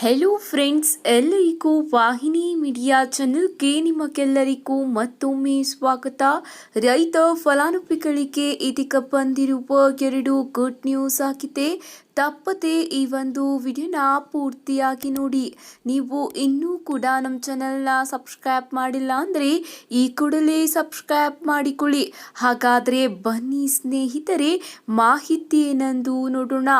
Hello friends ಎಲ್ಲರಿಗೂ ವಾಹಿನಿ media ಚಾನೆಲ್ಗೆ ನಿಮಗೆಲ್ಲರಿಗೂ ಮತ್ತೊಮ್ಮೆ ಸ್ವಾಗತ. ರೈತ ಫಲಾನುಭವಿಗಳಿಗೆ ಇದೀಗ ಬಂದಿರುವ ಎರಡು ಗುಡ್ ನ್ಯೂಸ್ ಆಗಿದೆ. ತಪ್ಪದೆ ಈ ಒಂದು ವಿಡಿಯೋನ ಪೂರ್ತಿಯಾಗಿ ನೋಡಿ. ನೀವು ಇನ್ನೂ ಕೂಡ ನಮ್ಮ ಚಾನಲ್ನ ಸಬ್ಸ್ಕ್ರೈಬ್ ಮಾಡಿಲ್ಲ ಅಂದರೆ ಈ ಕೂಡಲೇ ಸಬ್ಸ್ಕ್ರೈಬ್ ಮಾಡಿಕೊಳ್ಳಿ. ಹಾಗಾದರೆ ಬನ್ನಿ ಸ್ನೇಹಿತರೆ ಮಾಹಿತಿ ಏನೆಂದು ನೋಡೋಣ.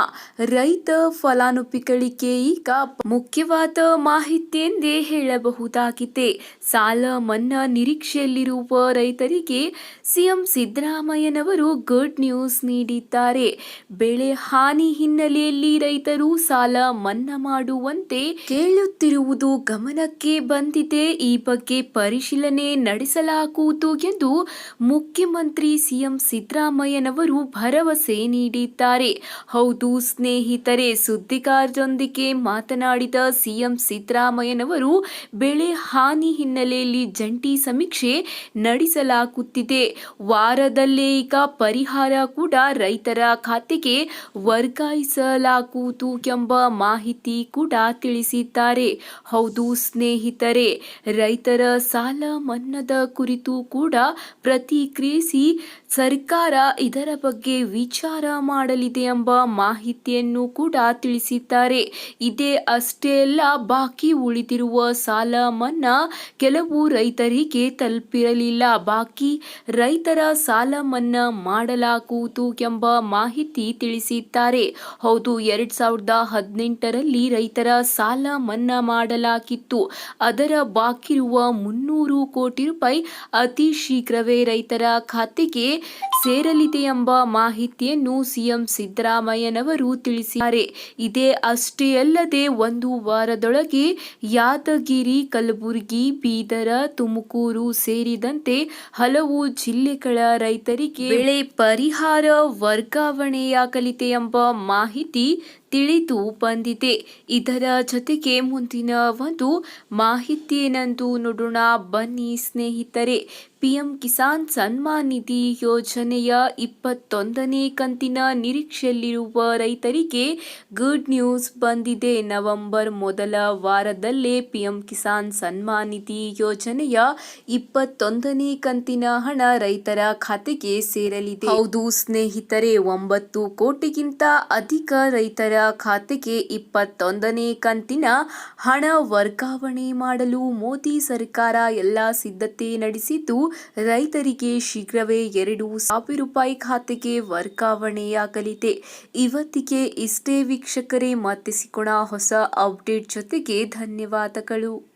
ರೈತ ಫಲಾನುಭವಿಗಳಿಗೆ ಈಗ ಮುಖ್ಯವಾದ ಮಾಹಿತಿ ಎಂದೇ ಹೇಳಬಹುದಾಗಿದೆ. ಸಾಲ ಮನ್ನಾ ನಿರೀಕ್ಷೆಯಲ್ಲಿರುವ ರೈತರಿಗೆ ಸಿಎಂ ಸಿದ್ದರಾಮಯ್ಯನವರು ಗುಡ್ ನ್ಯೂಸ್ ನೀಡಿದ್ದಾರೆ. ಬೆಳೆ ಹಾನಿ ಹಿನ್ನೆಲೆಯಲ್ಲಿ ರೈತರು ಸಾಲ ಮನ್ನಾ ಮಾಡುವಂತೆ ಕೇಳುತ್ತಿರುವುದು ಗಮನಕ್ಕೆ ಬಂದಿದೆ. ಈ ಬಗ್ಗೆ ಪರಿಶೀಲನೆ ನಡೆಸಲಾಗುವುದು ಎಂದು ಮುಖ್ಯಮಂತ್ರಿ ಸಿಎಂ ಸಿದ್ದರಾಮಯ್ಯನವರು ಭರವಸೆ ನೀಡಿದ್ದಾರೆ. ಹೌದು, ಸ್ನೇಹಿತರೆ, ಸುದ್ದಿಗಾರರೊಂದಿಗೆ ಮಾತನಾಡಿದ ಸಿಎಂ ಸಿದ್ದರಾಮಯ್ಯನವರು ಬೆಳೆ ಹಾನಿ ಹಿನ್ನೆಲೆಯಲ್ಲಿ ಜಂಟಿ ಸಮೀಕ್ಷೆ ನಡೆಸಲಾಗುತ್ತಿದೆ. ವಾರದಲ್ಲೇ ಈಗ ಪರಿಹಾರ ಕೂಡ ರೈತರ ಖಾತೆಗೆ ವರ್ಗಾಯಿಸಲಾಗುವುದು ಎಂಬ ಮಾಹಿತಿ ಕೂಡ ತಿಳಿಸಿದ್ದಾರೆ. ಹೌದು ಸ್ನೇಹಿತರೆ, ರೈತರ ಸಾಲ ಮನ್ನದ ಕುರಿತು ಕೂಡ ಪ್ರತಿಕ್ರಿಯಿಸಿ ಸರ್ಕಾರ ಇದರ ಬಗ್ಗೆ ವಿಚಾರ ಮಾಡಲಿದೆ ಎಂಬ ಮಾಹಿತಿಯನ್ನು ಕೂಡ ತಿಳಿಸಿದ್ದಾರೆ. ಇದೇ ಅಷ್ಟೇ ಅಲ್ಲ ಬಾಕಿ ಉಳಿದಿರುವ ಸಾಲ ಮನ್ನಾ ಕೆಲವು ರೈತರಿಗೆ ತಲುಪಿರಲಿಲ್ಲ. ಬಾಕಿ ರೈತರ ಸಾಲ ಮನ್ನಾ ಮಾಡಲಾಗುವುದು ಎಂಬ ಮಾಹಿತಿ ತಿಳಿಸಿದ್ದಾರೆ. ಹೌದು, ಎರಡ್ ಸಾವಿರದ ಹದಿನೆಂಟರಲ್ಲಿ ರೈತರ ಸಾಲ ಮನ್ನಾ ಮಾಡಲಾಗಿತ್ತು. ಅದರ ಬಾಕಿರುವ ಮುನ್ನೂರು ಕೋಟಿ ರೂಪಾಯಿ ಅತಿ ಶೀಘ್ರವೇ ರೈತರ ಖಾತೆಗೆ ಸೇರಲಿದೆ ಎಂಬ ಮಾಹಿತಿಯನ್ನು ಸಿಎಂ ಸಿದ್ದರಾಮಯ್ಯನವರು ತಿಳಿಸಿದ್ದಾರೆ. ಇದೇ ಅಷ್ಟೇ ಅಲ್ಲದೆ ಒಂದು ವಾರದೊಳಗೆ ಯಾದಗಿರಿ ಕಲಬುರಗಿ ಬೀದರ ತುಮಕೂರು ಸೇರಿದಂತೆ ಹಲವು ಜಿಲ್ಲೆಗಳ ರೈತರಿಗೆ ಬೆಳೆ ಪರಿಹಾರ ವರ್ಗಾವಣೆಯಾಗಲಿದೆ ಎಂಬ ಮಾಹಿತಿ ತಿಳಿದು ಬಂದಿದೆ. ಇದರ ಜೊತೆಗೆ ಮುಂದಿನ ಒಂದು ಮಾಹಿತಿ ಏನಂದು ನೋಡೋಣ. ಬನ್ನಿ ಸ್ನೇಹಿತರೆ, ಪಿಎಂ ಕಿಸಾನ್ ಸನ್ಮಾನ್ ನಿಧಿ ಯೋಜನೆಯ ಇಪ್ಪತ್ತೊಂದನೇ ಕಂತಿನ ನಿರೀಕ್ಷೆಯಲ್ಲಿರುವ ರೈತರಿಗೆ ಗುಡ್ ನ್ಯೂಸ್ ಬಂದಿದೆ. ನವೆಂಬರ್ ಮೊದಲ ವಾರದಲ್ಲೇ ಪಿಎಂ ಕಿಸಾನ್ ಸನ್ಮಾನ್ ನಿಧಿ ಯೋಜನೆಯ ಇಪ್ಪತ್ತೊಂದನೇ ಕಂತಿನ ಹಣ ರೈತರ ಖಾತೆಗೆ ಸೇರಲಿದೆ. ಹೌದು ಸ್ನೇಹಿತರೆ, ಒಂಬತ್ತು ಕೋಟಿಗಿಂತ ಅಧಿಕ ರೈತರ ಖಾತೆಗೆ ಇಪ್ಪತ್ತೊಂದನೇ ಕಂತಿನ ಹಣ ವರ್ಗಾವಣೆ ಮಾಡಲು ಮೋದಿ ಸರ್ಕಾರ ಎಲ್ಲ ಸಿದ್ಧತೆ ನಡೆಸಿದ್ದು, ರೈತರಿಗೆ ಶೀಘ್ರವೇ ಎರಡು ಸಾವಿರ ರೂಪಾಯಿ ಖಾತೆಗೆ ವರ್ಗಾವಣೆಯಾಗಲಿದೆ. ಇವತ್ತಿಗೆ ಇಷ್ಟೇ ವೀಕ್ಷಕರೇ ಮತ್ತೆ ಹೊಸ ಅಪ್ಡೇಟ್ ಜೊತೆಗೆ ಧನ್ಯವಾದಗಳು.